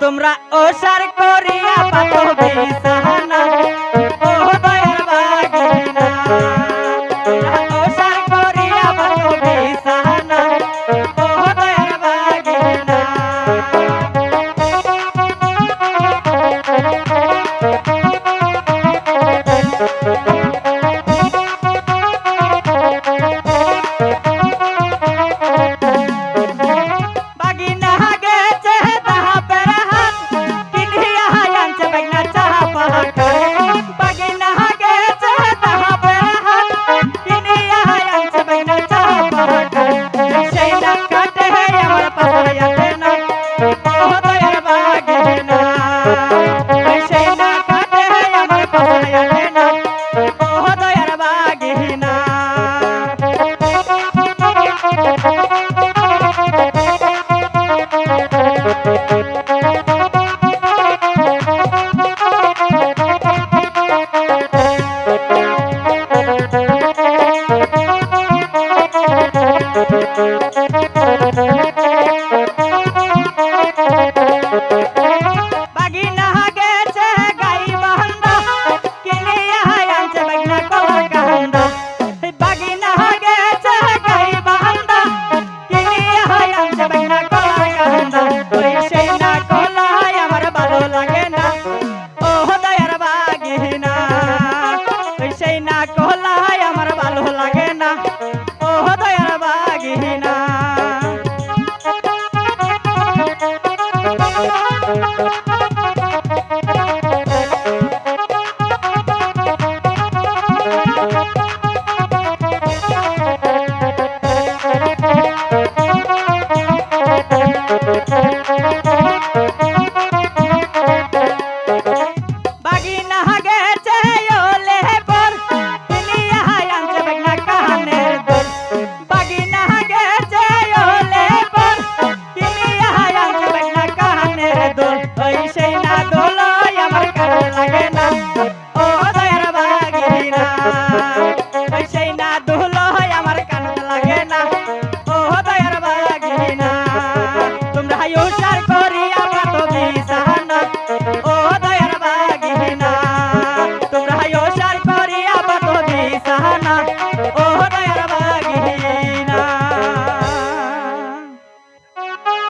তোমরা ওসার করিয়া পাবো বিছানা Bye. না